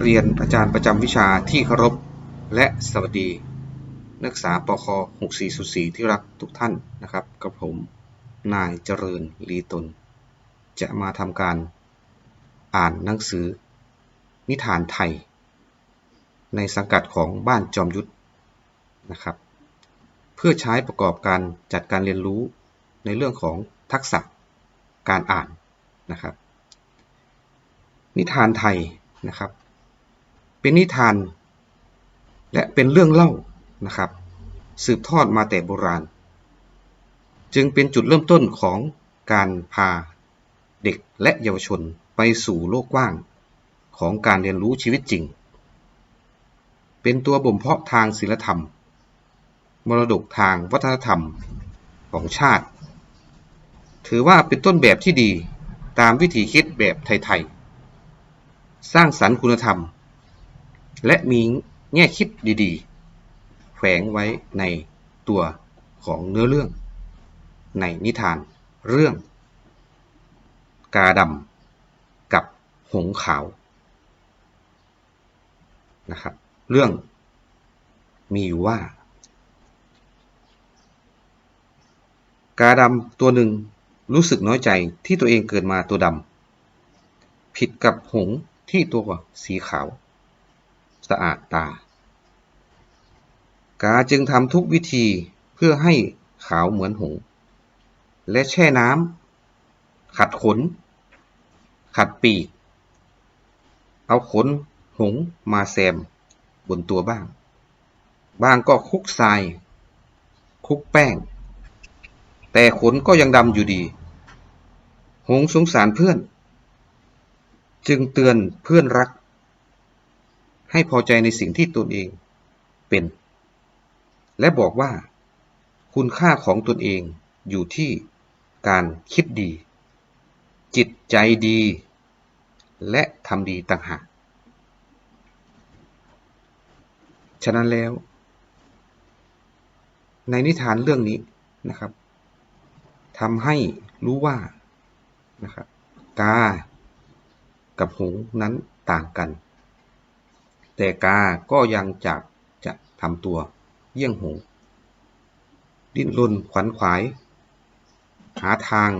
เรียนอาจารย์ประจำวิชาที่เคารพและสวัสดี นักศึกษาปค6404 ที่รักทุกท่านนะครับ กับผมนายเจริญลีตน จะมาทำการอ่านหนังสือ นิทานไทย ในสังกัดของบ้านจอมยุทธนะครับ เพื่อใช้ประกอบการจัดการเรียนรู้ในเรื่องของทักษะการอ่านนะครับ นิทานไทยนะครับ เป็นนิทาน และเป็นเรื่องเล่านะครับ สืบทอดมาแต่โบราณ จึงเป็นจุดเริ่มต้นของการพาเด็กและเยาวชนไปสู่โลกกว้าง ของการเรียนรู้ชีวิตจริง เป็นตัวบ่มเพาะทางศิลธรรม มรดกทางวัฒนธรรมของชาติ ถือว่าเป็นต้นแบบที่ดีตามวิถีคิดแบบไทยๆ สร้างสรรค์คุณธรรม และมีแง่คิดดีๆ แฝงไว้ในตัวของเนื้อเรื่อง ในนิทานเรื่อง กาดำกับหงขาวนะครับ เรื่องมีอยู่ว่า กาดำตัวหนึ่งรู้สึกน้อยใจที่ตัวเองเกิดมาตัวดำผิดกับหงที่ตัวสีขาว สะอาดตา กาจึงทำทุกวิธีเพื่อให้ขาวเหมือนหงและแช่น้ำขัดขน ขัดปีก เอาขนหงมาแซมบนตัวบ้าง บางก็คลุกทรายคลุกแป้ง แต่ขนก็ยังดำอยู่ดี หงสงสารเพื่อน จึงเตือนเพื่อนรัก ให้พอใจในสิ่งที่ตนเองเป็น และบอกว่า คุณค่าของตนเองอยู่ที่การคิดดี จิตใจดี และทำดีต่างหาก ฉะนั้นแล้ว ในนิทานเรื่องนี้นะครับทำให้รู้ว่านะครับกา กับหงนั้นต่างกัน แต่กาก็ยังจะจะทำตัว เยี่ยงหงดิ้นรนขวัญขวาย หาทาง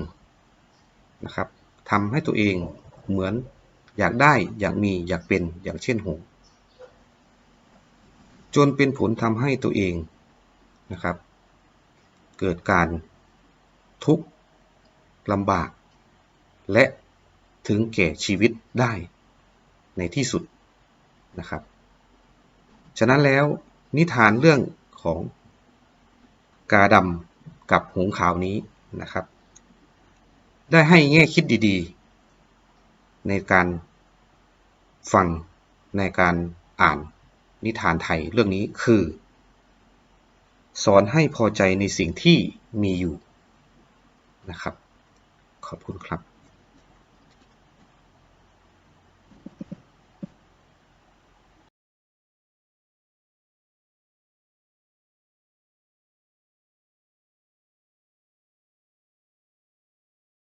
นะครับทำให้ตัวเองเหมือนอยากได้อยากมีอยากเป็นอย่างเช่นหงจนเป็นผลทำให้ตัวเองนะครับ เกิดการทุกข์ลำบาก และถึงแก่ชีวิตได้ในที่สุด นะครับ ฉะนั้นแล้วนิทานเรื่องของกาดำกับหงขาวนี้นะครับ ได้ให้แง่คิดดีๆ ในการฟังในการอ่านนิทานไทยเรื่องนี้คือ สอนให้พอใจในสิ่งที่มีอยู่นะครับ ขอบคุณครับ